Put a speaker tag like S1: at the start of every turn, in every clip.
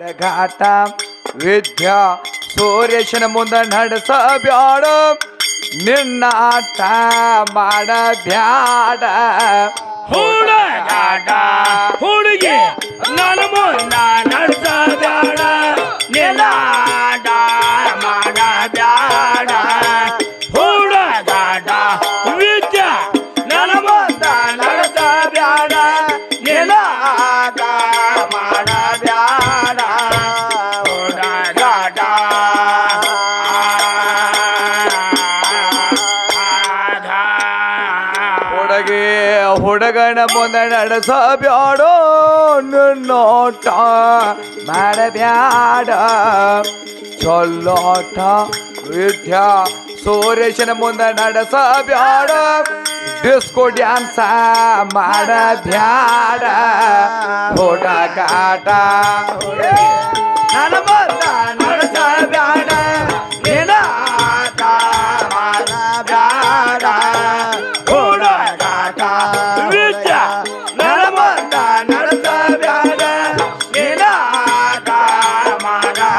S1: ಘಾಟ ವಿದ್ಯಾ ಸೂರ್ಯಶನ ಮುಂದೆ ಆಟ ಮಾಡ ಬ್ಯಾಡ
S2: ಹುಡುಗಾಟ ಹುಡುಗಿ ನನ್ನ ಮುಂದ ನಡ್ಸ
S1: ಹುಡುಗನ ಮುಂದೆ ನಡೆಸ ಬ್ಯಾಡೋ ನಿನ್ನೋಟ ಮಾಡ ಬ್ಯಾಡ ಚೊಲ್ಲೋಟ ವಿದ್ಯಾ ಸೋರೇಶನ ಮುಂದೆ ನಡೆಸ ಬ್ಯಾಡ ಡಿಸ್ಕೋ ಡ್ಯಾನ್ಸ ಮಾಡ ಬ್ಯಾಡ ಹುಡುಗಾಟ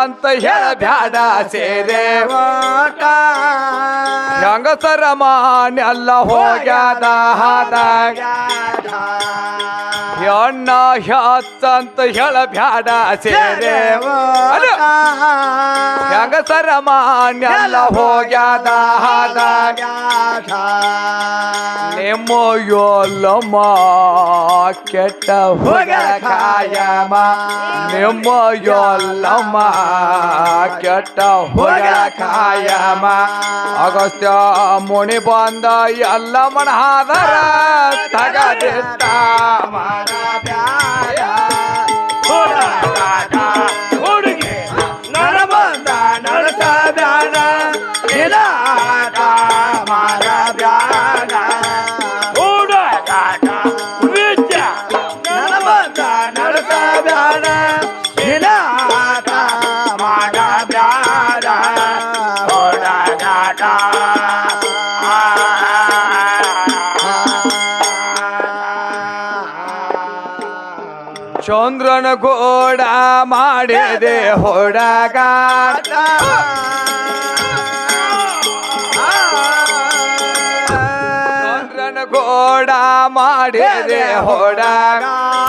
S1: ಅಂತ ಹೇಳಬ್ಯಾಡ ಬ್ಯಾಡ ಸೇರೆ ಓಟ ಹೆಂಗಸರ ಮಾನೆಲ್ಲ ಹೋಗ್ಯಾದ ಹಾದಾಗ. ಹೆಣ್ಣ ಅಂತ ಹೇಳ ಬ್ಯಾಡ ಸೇರೆ ಅಲ್ಲ ಹೆಂಗಸರ ಮಾನೆಲ್ಲ ಹೋಗ್ಯಾದ ಹಾದಾಗ ನಿಮ್ಮ ಯೋಲಮ್ಮ ಕೆಟ್ಟ ಹೋಗ ಕಾಯಮ ನಿಮ್ಮ ಯೋಲಮ್ಮ ಕೆಟ್ಟ ಹೋಗ ಕಾಯಮ ಅಗಸ್ತ್ಯ ಮುನಿ ಬಂದ ಎಲ್ಲ ಮನ ಹಾದರ ತಗದಿಟ್ಟ ಮಾಡ ಚಂದ್ರನ ಗೋಡ ಮಾಡಿದೆ ಹೊಡಗಾಟ. ಗೋಡ ಮಾಡಿದೆ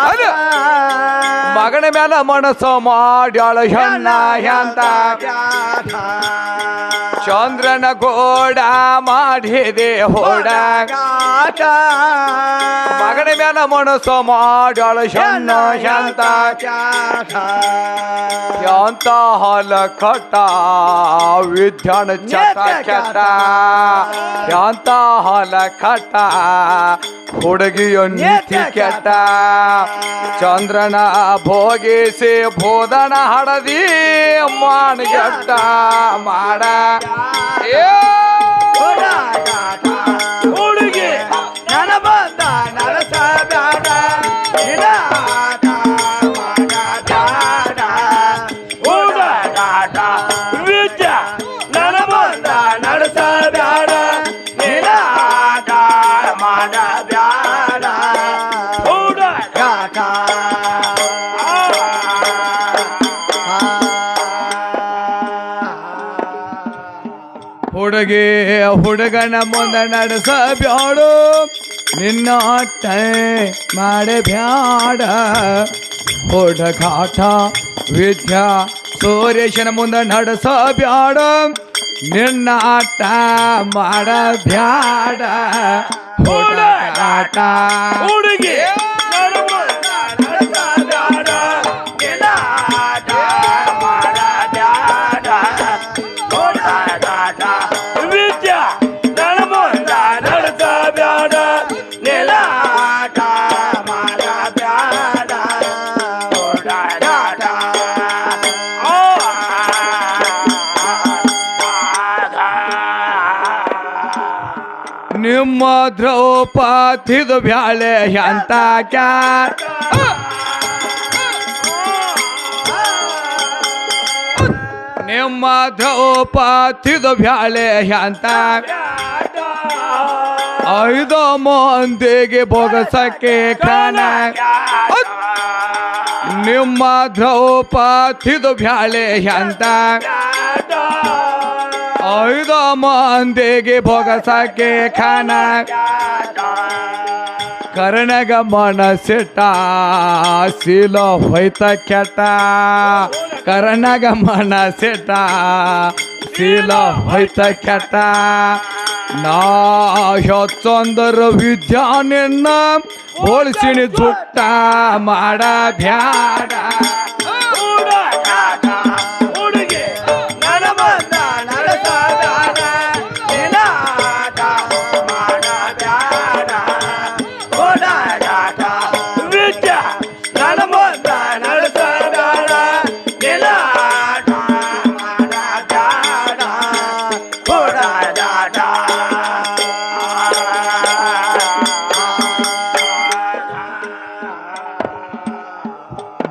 S1: ಅದು ಮಗನ ಮೇಲೆ ಮನಸ್ಸು ಮಾಡ್ಯಾಳ ಹೆಣ್ಣ ಎಂತ ಚಂದ್ರನ ಗೋಡ ಮಾಡಿದೆ ಹೊಡಗ ಮಗನ ಮೇಲೆ ಮನಸ್ಸು ಮಾಡ್ಯಾಳ ಹೆಣ್ಣ ಎಂತ ಎಂತ ಹಾಲ ಕಟ್ಟ ವಿದ್ಯಾನ ಚಟ ಚಟ ಎಂತ ಹಾಲ ಕಟ್ಟ ಹುಡುಗಿಯ ನೀತಿ ಕೆಟ್ಟ. ಚಂದ್ರನ ಭೋಗಿಸಿ ಬೋಧನ ಹಡದಿ ಮಾನಗೆಟ್ಟ ಮಾಡ.
S2: ಹುಡುಗಿ ನನ ಬಂದ ಹುಡುಗಾಟ
S1: ಹುಡುಗಿ ಹುಡುಗನ ಮುಂದೆ ನಡೆಸ ಬ್ಯಾಡು ನಿನ್ನ ಆಟ ಮಾಡ ಬ್ಯಾಡ ಹುಡುಗಾಟ ವಿದ್ಯಾ ಸೂರ್ಯಶನ ಮುಂದೆ ನಡೆಸ ಬ್ಯಾಡ ನಿನ್ನ ಆಟ ಮಾಡ ಬ್ಯಾಡ ಹುಡುಗಾಟ
S2: ಹುಡುಗಿ.
S1: ನಿಮ್ಮ ದ್ರೌಪದಿದು ಬ್ಯಾಳೆ ಅಂತ ಕ್ಯಾರ ನಿಮ್ಮ ದ್ರೌಪದಿದು ಬ್ಯಾಳೆ ಅಂತ ಐದು ಮಂದಿಗೆ ಬೊಗಸಕ್ಕೆ ಖಾನ ನಿಮ್ಮ ದ್ರೌಪದಿದು ಬ್ಯಾಳೆ ಅಂತ ಐದು ಮಂದಿಗೆ ಬೊಗಸಕ್ಕೆ ಖಾನ. ಕರ್ಣಗ ಮನಸಿಟ್ಟ ಶೀಲ ಹೋಯ್ತ ಕೆಟ್ಟ. ಕರ್ಣಗ ಮನಸಿಟ್ಟ ಶೀಲ ಹೋಯ್ತ ಕೆಟ್ಟ. ನಾ ಹೆಚ್ಚೊಂದರ ವಿದ್ಯಾನಿನ್ನ ಹೋಲಿಸಿನಿ ಜುಟ್ಟ ಮಾಡ ಬ್ಯಾಡ.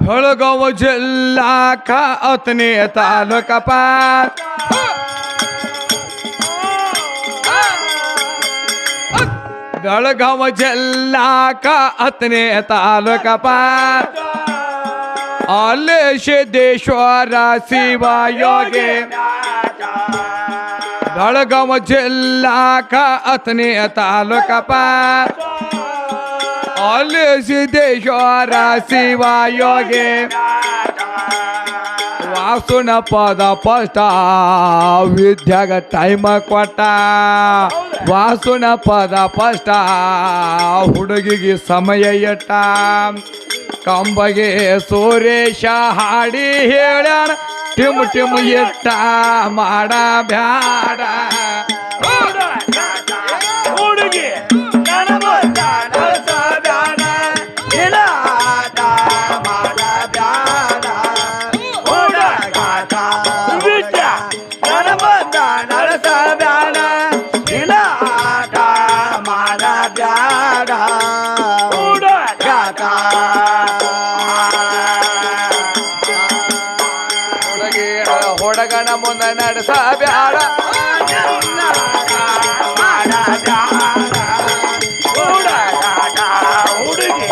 S1: ಬೆಳಗಾವ ಜಿಲ್ಲಾ ಕ ಅತನೇ ತಾಲೂಕ ಪಾತ್ ಬೆಳಗಾವ ಜಿಲ್ಲಾ ಕ ಅತನೇ ತಾಲೂಕ ಪಾತ್ ಅಲ್ಲೇ ಸಿದ್ದೇಶ್ವರ ಶಿವ ಯೋಗಿ ಬೆಳಗಾವ ಜಿಲ್ಲಾ ಕ ಅತನೇ ತಾಲೂಕ ಪಾತ್ ಅಲ್ಲಿ ಸಿದ್ದೇಶ್ವರ ಶಿವ ಯೋಗಿ ವಾಸುನ ಪದ ಪಷ್ಟ, ವಿದ್ಯಾಗ ಟೈಮ ಕೊಟ್ಟ. ವಾಸುನ ಪದ ಪಷ್ಟ, ಹುಡುಗಿಗೆ ಸಮಯ ಇಟ್ಟ ಕಂಬಗೆ ಸುರೇಶ ಹಾಡಿ ಹೇಳ, ಟಿಮ್ ಟಿಮ್ ಎಟ್ಟ, ಮಾಡ ಬ್ಯಾಡ.
S2: ಹುಡುಗಿ.
S1: జరగణ ముంద నడసాడాడ
S2: ఉడికి